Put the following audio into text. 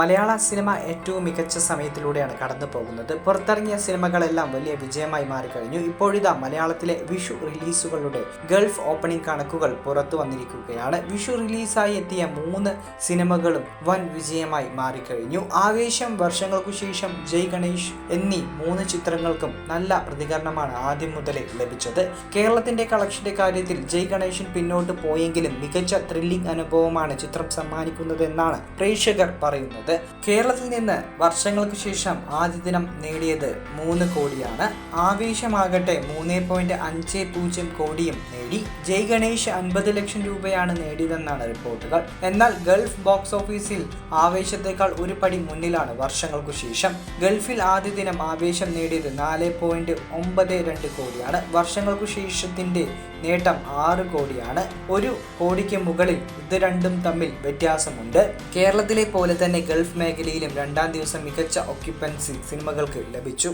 മലയാള cinema ഏറ്റവും മികച്ച സമയത്തിലൂടെയാണ് കടന്നു പോകുന്നത്. പുറത്തിറങ്ങിയ സിനിമകളെല്ലാം വലിയ വിജയമായി മാറിക്കഴിഞ്ഞു. ഇപ്പോഴിതാ മലയാളത്തിലെ വിഷു റിലീസുകളുടെ ഗൾഫ് ഓപ്പണിംഗ് കണക്കുകൾ പുറത്തു വന്നിരിക്കുകയാണ്. വിഷു റിലീസായി എത്തിയ മൂന്ന് സിനിമകളും വൻ വിജയമായി മാറിക്കഴിഞ്ഞു. ആവേശം വർഷങ്ങൾക്കു ശേഷം ജയ് ഗണേഷ് എന്നീ മൂന്ന് ചിത്രങ്ങൾക്കും നല്ല പ്രതികരണമാണ് ആദ്യം മുതലേ ലഭിച്ചത്. കേരളത്തിന്റെ കളക്ഷന്റെ കാര്യത്തിൽ ജയ് ഗണേശൻ പിന്നോട്ട് പോയെങ്കിലും മികച്ച ത്രില്ലിംഗ് അനുഭവമാണ് ചിത്രം സമ്മാനിക്കുന്നതെന്നാണ് പ്രേക്ഷകർ പറയുന്നത്. കേരളത്തിൽ നിന്ന് വർഷങ്ങൾക്ക് ശേഷം ആദ്യ ദിനം നേടിയത് മൂന്ന് കോടിയാണ്. ആവേശമാകട്ടെ മൂന്ന് പോയിന്റ് അഞ്ച് പൂജ്യം കോടിയും നേടി. ജയ് ഗണേഷ് അൻപത് ലക്ഷം രൂപയാണ് നേടിയതെന്നാണ് റിപ്പോർട്ടുകൾ. എന്നാൽ ഗൾഫ് ബോക്സ് ഓഫീസിൽ ആവേശത്തെക്കാൾ ഒരു പടി മുന്നിലാണ് വർഷങ്ങൾക്കു ശേഷം. ഗൾഫിൽ ആദ്യ ദിനം ആവേശം നേടിയത് നാല് പോയിന്റ് ഒമ്പത് രണ്ട് കോടിയാണ്. വർഷങ്ങൾക്കു ശേഷത്തിന്റെ നേട്ടം ആറ് കോടിയാണ്. ഒരു കോടിക്ക് മുകളിൽ ഇത് രണ്ടും തമ്മിൽ വ്യത്യാസമുണ്ട്. കേരളത്തിലെ പോലെ തന്നെ ഗൾഫ് മേഖലയിലും രണ്ടാം ദിവസം മികച്ച ഒക്യുപ്പൻസി സിനിമകൾക്ക് ലഭിച്ചു.